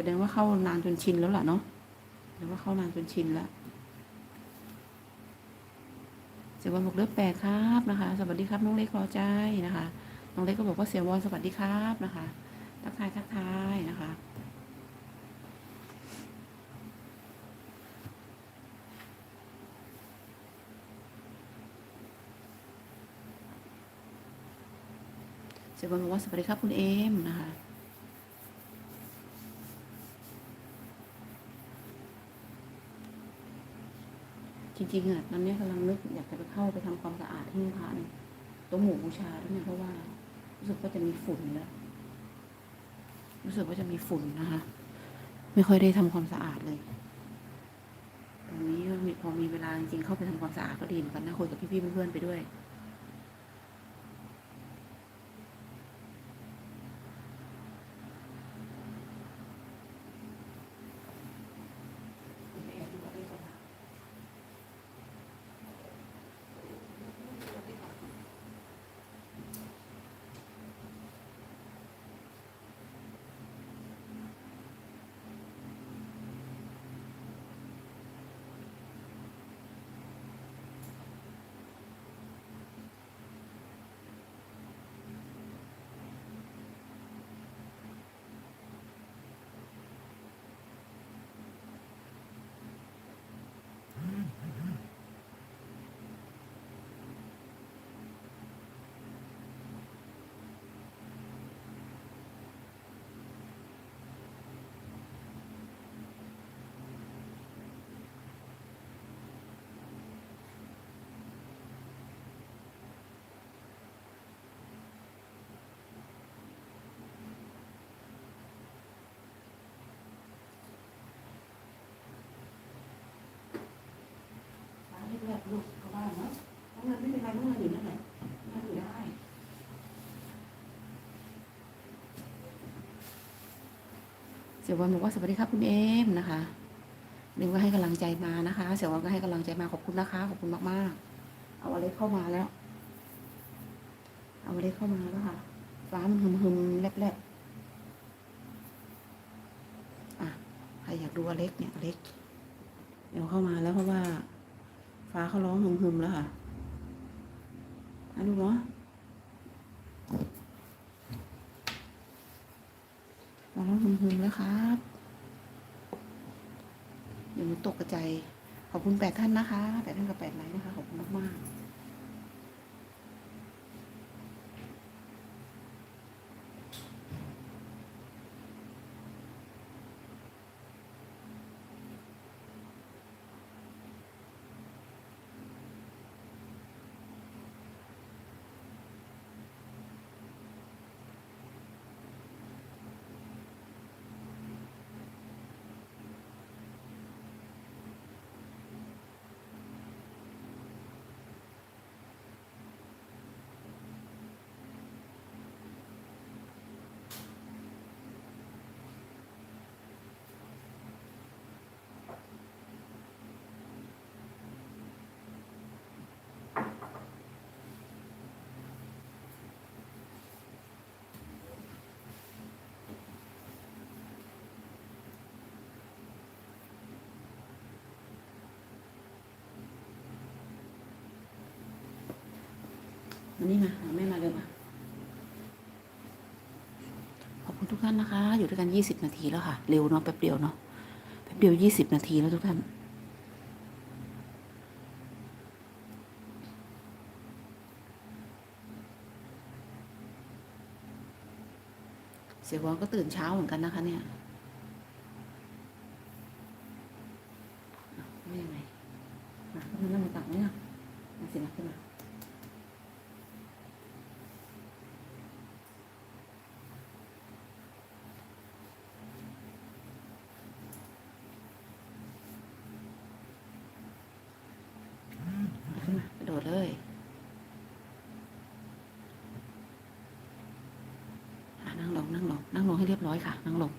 แสดงว่าเข้านานจนชินแล้วล่ะเนาะแสดงว่าเข้านานจนชินแล้วเสียวันบอกเลือแปดครับนะคะ สวัสดีครับน้องเล็กรอใจนะคะ น้องเล็กก็บอกว่าเสียวอนสวัสดีครับนะคะ ทักทายทักทายนะคะเสียวันบอกว่าสวัสดีครับคุณเอมนะคะ จริงๆอะตอนนี้กำลังนึกอยากจะไปเข้าไปทำความสะอาดที่พระเนี่ยโต๊ะหมู่บูชาด้วยเนี่ยเพราะว่ารู้สึกว่าจะมีฝุ่นแล้วรู้สึกว่าจะมีฝุ่นนะคะ ไม่ค่อยได้ทำความสะอาดเลยตรงนี้พอมีเวลาจริงๆเข้าไปทำความสะอาดก็ดีเหมือนกันนะคุยกับพี่ๆเพื่อนๆไปด้วย ลูกเขาบ้านเนาะน้องเงินไม่เป็นไรน้องเงินอยู่นั่นแหละน้องเงินอยู่ได้เสี่ยววันบอกว่าสวัสดีครับคุณเอมนะคะเดี๋ยวก็ให้กำลังใจมานะคะ เสี่ยววันก็ให้กำลังใจมาขอบคุณนะคะ ขอบคุณมากๆ เอาอะไรเข้ามาแล้ว เอาอะไรเข้ามาแล้วค่ะ ฟ้ามันหึมหึมๆแลบๆอะใครอยากดูอเล็กเนี่ยอเล็กเดี๋ยวเข้ามาแล้วเพราะว่า ฟ้าเขาร้องหึมหืมแล้วค่ะอะดูเนาะฟ้าร้องหึมหืมแล้วครับเดี๋ยวมันตกกระจายขอบคุณแปดท่านนะคะแปดท่านกับแปดไลน์นะคะ ขอบคุณมากๆ นี่มาหาแม่มาเร็วมาขอบคุณทุกท่านนะคะ อยู่ด้วยกันยี่สิบนาทีแล้วค่ะ เร็วเนาะแป๊บเดียวเนาะแป๊บเดียวยี่สิบนาทีแล้วทุกท่านเสียวอนก็ตื่นเช้าเหมือนกันนะคะเนี่ยไม่ยังไงมาก็มานั่งมาตักเนี่ยมาสิมาขึ้นมา ขึ้นมากระโดดเลยอะนั่งลง นั่งลงให้เรียบร้อยค่ะ นั่งลง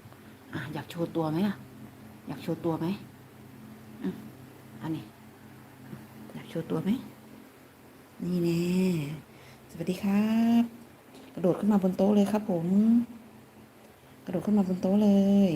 อะอยากโชว์ตัวไหมล่ะ อยากโชว์ตัวไหมอืมอันนี้ อยากโชว์ตัวไหม นี่แน่สวัสดีครับ กระโดดขึ้นมาบนโต๊ะเลยครับผม กระโดดขึ้นมาบนโต๊ะเลย